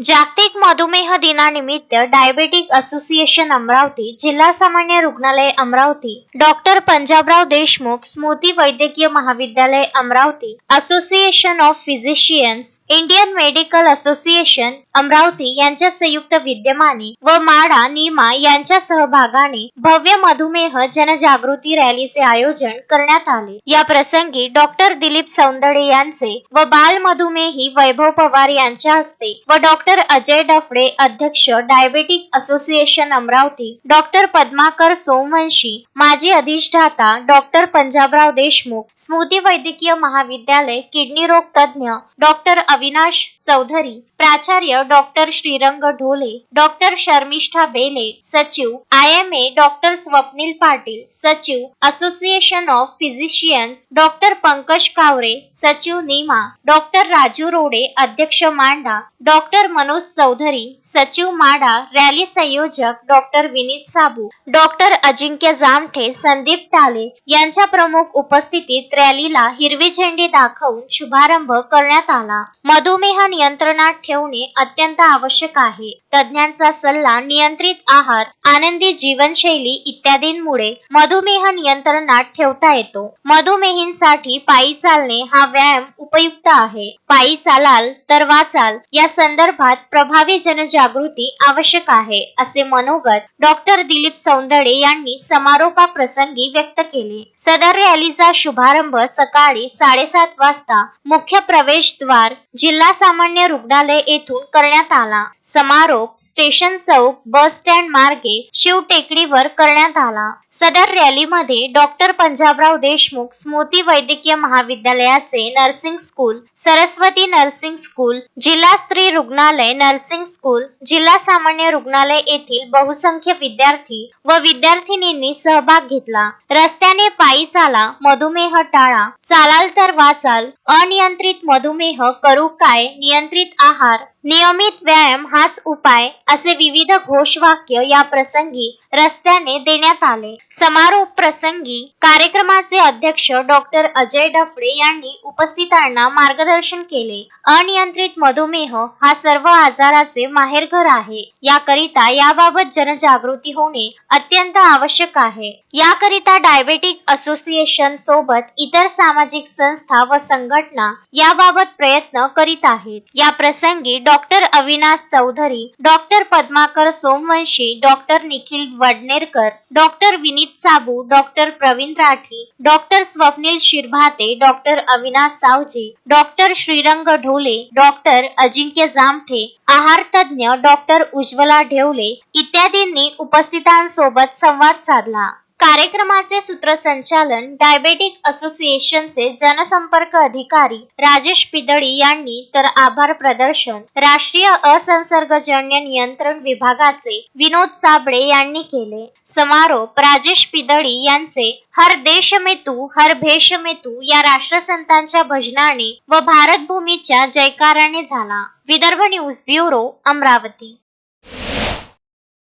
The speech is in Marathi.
जागतिक मधुमेह दिनानिमित्त डायबेटिक असोसिएशन अमरावती जिल्हा सामान्य रुग्णालय अमरावती डॉक्टर पंजाबराव देशमुख स्मृती वैद्यकीय महाविद्यालय Amravati association of physicians Indian medical association Amravati यांच्या संयुक्त विद्यमाने व माडा नीमा यांच्या सहभागाने भव्य मधुमेह जनजागृती रॅलीचे आयोजन करण्यात आले. या प्रसंगी डॉक्टर दिलीप सौंदडे यांचे व बाल मधुमेही वैभव पवार यांच्या हस्ते व डॉक्टर अजय डफडे अध्यक्ष diabetic association Amravati doctor Padmakar Somvanshi माजी अधिष्ठाता डॉक्टर पंजाबराव देशमुख स्मृती वैद्यकीय महाविद्यालय किडनी रोग तज्ञ डॉक्टर अविनाश चौधरी प्राचार्य डॉक्टर श्रीरंग ढोले डॉक्टर शर्मिष्ठा बेले सचिव I M A doctor Swapnil Patil सचिव association of physicians doctor Pankaj Kaware सचिव नीमा डॉक्टर राजू रोडे अध्यक्ष मांडा डॉक्टर मनोज चौधरी सचिव माडा रॅली संयोजक डॉक्टर विनीत साबू डॉक्टर अजिंक्य जामठे संदीप टाले यांच्या प्रमुख उपस्थितीत रॅलीला हिरवी झेंडी दाखवून शुभारंभ करण्यात आला. मधुमेह नियंत्रणात ठेवणे अत्यंत आवश्यक आहे. तज्ञांचा सल्ला नियंत्रित आहार आनंदी जीवनशैली इत्यादींमुळे मधुमेह नियंत्रणात ठेवता येतो. मधुमेहींसाठी पायी चालणे हा व्यायाम उपयुक्त आहे. पायी चालाल तर वाचाल. या संदर्भात प्रभावी जनजागृती आवश्यक आहे असे मनोगत डॉक्टर दिलीप सौंदळे यांनी समारोपाप्रसंगी व्यक्त केले. सदर रॅलीचा शुभारंभ सकाळी साडेसात वाजता मुख्य प्रवेशद्वार जिल्हा सामान्य रुग्णालय येथून करण्यात आला. समारोप स्टेशन चौक बस स्टँड मार्गे शिव टेकडीवर करण्यात आला. सदर रॅलीमध्ये डॉक्टर पंजाबराव देशमुख स्मृती वैद्यकीय महाविद्यालयाचे nursing school Saraswati nursing school जिल्हा स्त्री रुग्णालय नर्सिंग स्कूल जिल्हा सामान्य रुग्णालय येथील बहुसंख्य विद्यार्थी व विद्यार्थिनींनी सहभाग घेतला. रस्त्याने पायी चाला मधुमेह टाळा. चालाल तर वाचाल अनियंत्रित मधुमेह करू काय? नियंत्रित आहार. नियमित व्यायाम हाच उपाय असे विविध घोषवाक्य या प्रसंगी रस्त्याने देण्यात आले. समारोप प्रसंगी कार्यक्रमाचे अध्यक्ष डॉक्टर अजय डफडे यांनी उपस्थितांना मार्गदर्शन केले. अनियंत्रित मधुमेह हा सर्व आजाराचे माहेरघर आहे. याकरिता याबाबत जनजागृती होणे अत्यंत आवश्यक आहे. याकरिता डायबेटिक असोसिएशन सोबत इतर सामाजिक संस्था व संघटना याबाबत प्रयत्न करीत आहेत. या प्रसंगी doctor Avinash Chaudhari doctor Padmakar Somvanshi doctor Nikhil Vadnerkar doctor Vineet Sabu doctor Pravin Rathi doctor Swapnil Shirbhate doctor Avinash Savji doctor Shrirang Dhole doctor Ajinkya Jamthe आहार तज्ज्ञ डॉक्टर उज्ज्वला ढेवले इत्यादींनी उपस्थितांसोबत संवाद साधला. कार्यक्रमाचे सूत्रसंचालन डायबेटिक असोसिएशनचे जनसंपर्क अधिकारी राजेश पिदळी यांनी तर आभार प्रदर्शन राष्ट्रीय असंसर्गजन्य नियंत्रण विभागाचे विनोद साबळे यांनी केले. समारोप राजेश पिदळी यांचे हर देश में तू हर भेष में तू या राष्ट्रसंतांच्या भजनाने व भारत भूमीच्या जयकाराने झाला. Vidarbha news bureau Amravati.